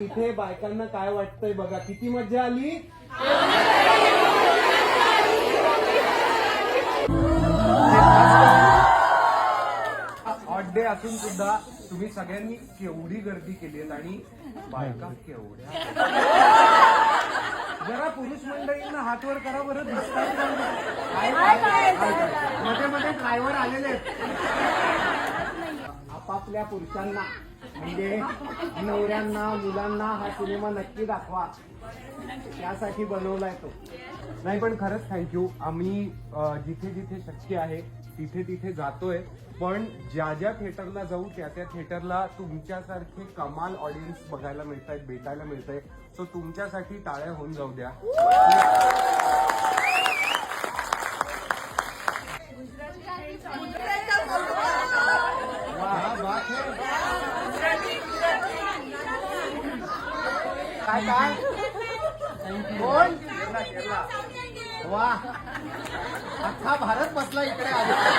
इथे बायकांना काय वाटतंय बघा किती मजा आली? हॉट डे असून सुद्धा तुम्ही सगळ्यांनी केवढी गर्दी केली आहे आणि बायका केवढ्या. जरा पुरुष मंडळींना हात वर करा बरं दिसतात काय- मध्ये मध्ये ड्रायव्हर आलेले आहेत. आपल्या पुरुषांना म्हणजे नवऱ्यांना मुलांना हा सिनेमा नक्की दाखवा. त्यासाठी बनवलाय तो. नाही पण खरंच थँक्यू आम्ही अ, जिथे जिथे शक्य आहे तिथे तिथे जातोय. पण ज्या ज्या थिएटरला जाऊ त्या त्या थिएटरला तुमच्यासारखे कमाल ऑडियन्स बघायला मिळत आहेत भेटायला मिळत आहे सो तुमच्यासाठी टाळ्या होऊन जाऊ द्या वा, बात है. काय काय? कोण वा. अख्खा भारत बसला इकडे आला